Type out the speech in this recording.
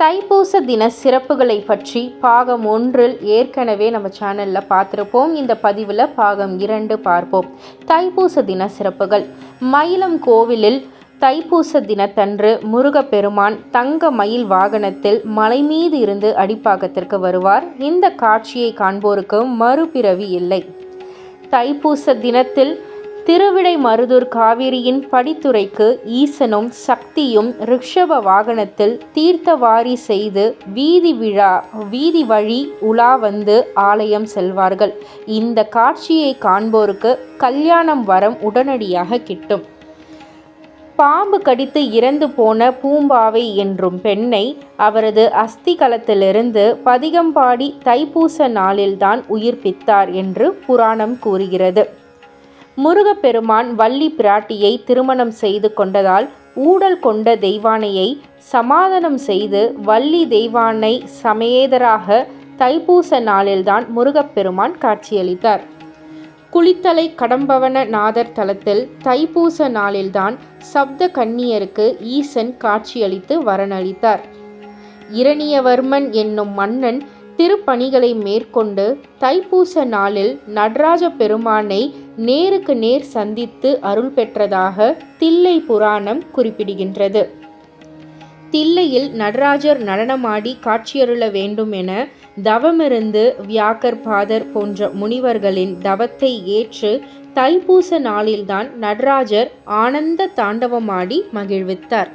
தைப்பூச தின சிறப்புகளை பற்றி பாகம் ஒன்றில் ஏற்கனவே நம்ம சேனலில் பார்த்துருப்போம். இந்த பதிவில் பாகம் இரண்டு பார்ப்போம். தைப்பூச தின சிறப்புகள். மயிலம் கோவிலில் தைப்பூச தினத்தன்று முருகப்பெருமான் தங்க மயில் வாகனத்தில் மலை மீது இருந்து அடிப்பாகத்திற்கு வருவார். இந்த காட்சியை காண்போருக்கு மறுபிறவி இல்லை. தைப்பூச தினத்தில் திருவிடை மருதூர் காவிரியின் படித்துறைக்கு ஈசனும் சக்தியும் ரிஷப வாகனத்தில் தீர்த்தவாரி செய்து வீதி விழா வீதி வழி உலா வந்து ஆலயம் செல்வார்கள். இந்த காட்சியை காண்போருக்கு கல்யாணம் வரம் உடனடியாக கிட்டும். பாம்பு கடித்து இறந்து போன பூம்பாவை என்றும் பெண்ணை அவரது அஸ்திகலத்திலிருந்து பதிகம்பாடி தைப்பூச நாளில்தான் உயிர்ப்பித்தார் என்று புராணம் கூறுகிறது. முருகப்பெருமான் வள்ளி பிராட்டியை திருமணம் செய்து கொண்டதால் ஊடல் கொண்ட தெய்வானையை சமாதானம் செய்து வள்ளி தெய்வானை சமேதராக தைப்பூச நாளில்தான் முருகப்பெருமான் காட்சியளித்தார். குளித்தலை கடம்பவன நாதர் தலத்தில் தைப்பூச நாளில்தான் சப்த கன்னியருக்கு ஈசன் காட்சியளித்து வரனளித்தார். இரணியவர்மன் என்னும் மன்னன் திருப்பணிகளை மேற்கொண்டு தைப்பூச நாளில் நடராஜ பெருமானை நேருக்கு நேர் சந்தித்து அருள் பெற்றதாக தில்லை புராணம் குறிப்பிடுகின்றது. தில்லையில் நடராஜர் நடனமாடி காட்சியருள வேண்டும் என தவமிருந்து வியாக்கர் பாதர் போன்ற முனிவர்களின் தவத்தை ஏற்று தைப்பூச நாளில்தான் நடராஜர் ஆனந்த தாண்டவமாடி மகிழ்வித்தார்.